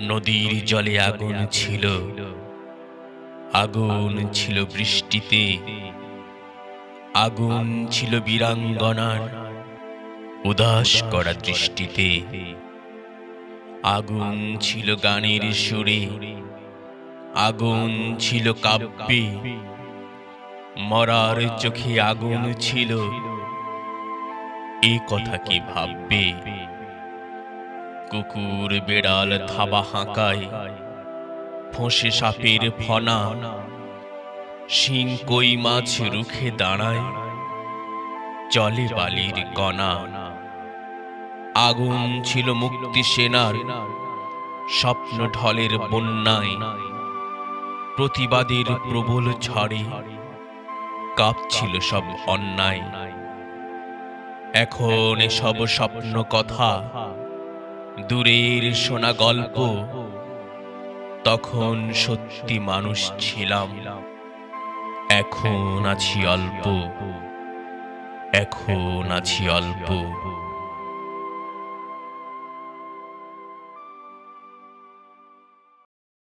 নদীর জলে আগুন ছিল। আগুন ছিল বৃষ্টিতে। আগুন ছিল বীরাঙ্গনার উদাস করা দৃষ্টিতে। আগুন ছিল গানের সুরে। আগুন ছিল কাব্যে। মরার চোখে আগুন ছিল। এ কথা কি ভাববে? কুকুর বেড়াল থাবা হাঁকায় ফোঁসে সাপের ফনা, শিং কই মাছ রুখে দাঁড়ায় চলে বালির কণা। আগুন ছিল মুক্তি সেনার, স্বপ্ন ঢলের বন্যায়, প্রতিবাদের প্রবল ঝড়ে কাঁপছিল সব অন্যায়। এখন এসব স্বপ্ন কথা দূরের শোনা গল্প। তখন সত্যি মানুষ ছিলাম। এখন আছি অল্প। এখন আছি অল্প।